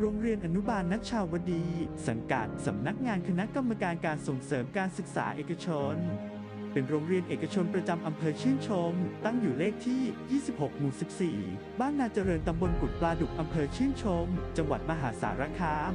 โรงเรียนอนุบาลนัชชาวดี สังกัดสำนักงานคณะกรรมการการส่งเสริมการศึกษาเอกชน เป็นโรงเรียนเอกชนประจำอำเภอชื่นชม ตั้งอยู่เลขที่ 26 หมู่ 14 บ้านนาเจริญตำบลกุดปลาดุกอำเภอชื่นชม จังหวัดมหาสารคาม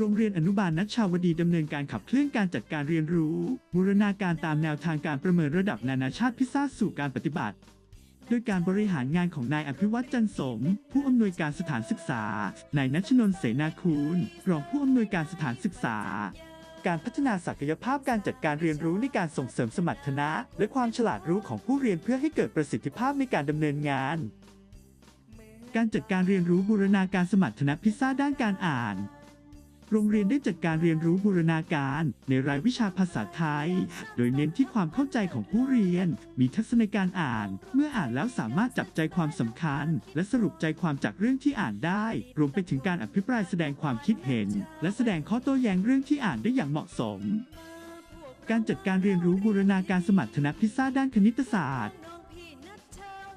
โรงเรียนอนุบาลนัชชาวดีดำเนินการขับเคลื่อนการจัดการเรียนรู้ บูรณาการตามแนวทางการประเมินระดับนานาชาติพิซซ่าสู่การปฏิบัติโดยการบริหารงานของนายอภิวัตจันสม ผู้อำนวยการสถานศึกษา นายนัชนน์เสนาคูณรองผู้อำนวยการสถานศึกษา การพัฒนาศักยภาพการจัดการเรียนรู้ในการส่งเสริมสมรรถนะ และความฉลาดรู้ของผู้เรียนเพื่อให้เกิดประสิทธิภาพในการดำเนินงาน การจัดการเรียนรู้บูรณาการสมรรถนะพิซซ่าด้านการอ่าน โรงเรียนได้จัดการเรียนรู้บูรณาการในรายวิชาภาษาไทย โดยเน้นที่ความเข้าใจของผู้เรียน มีทัศนการอ่าน เมื่ออ่านแล้วสามารถจับใจความสำคัญ และสรุปใจความจากเรื่องที่อ่านได้ รวมไปถึงการอภิปรายแสดงความคิดเห็น และแสดงข้อโต้แย้งเรื่องที่อ่านได้อย่างเหมาะสม การจัดการเรียนรู้บูรณาการสมรรถนะพิซซ่าด้านคณิตศาสตร์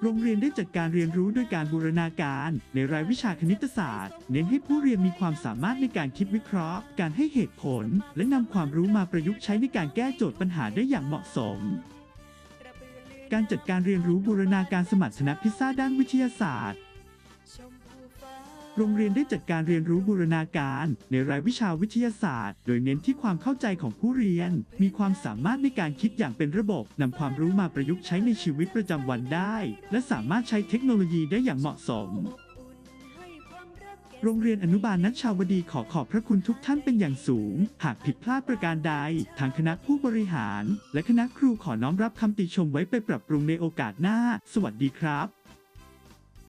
โรงเรียนได้จัดการเรียนรู้ด้วยการบูรณาการ ในรายวิชาคณิตศาสตร์ เน้นให้ผู้เรียนมีความสามารถในการคิดวิเคราะห์ การให้เหตุผล และนำความรู้มาประยุกต์ใช้ในการแก้โจทย์ปัญหาได้อย่างเหมาะสมการจัดการเรียนรู้บูรณาการสมรรถนะพิซซ่าด้านวิทยาศาสตร์ โรงเรียนได้จัดการเรียนรู้บูรณาการ ในรายวิชาวิทยาศาสตร์ โดยเน้นที่ความเข้าใจของผู้เรียน มีความสามารถในการคิดอย่างเป็นระบบนำความรู้มาประยุกต์ใช้ในชีวิตประจำวันได้ และสามารถใช้เทคโนโลยีได้อย่างเหมาะสมโรงเรียนอนุบาลนัชชาวดีขอขอบพระคุณทุกท่านเป็นอย่างสูง หากผิดพลาดประการใด ทางคณะผู้บริหาร และคณะครูขอน้อมรับคำติชมไว้ไปปรับปรุงในโอกาสหน้า สวัสดีครับ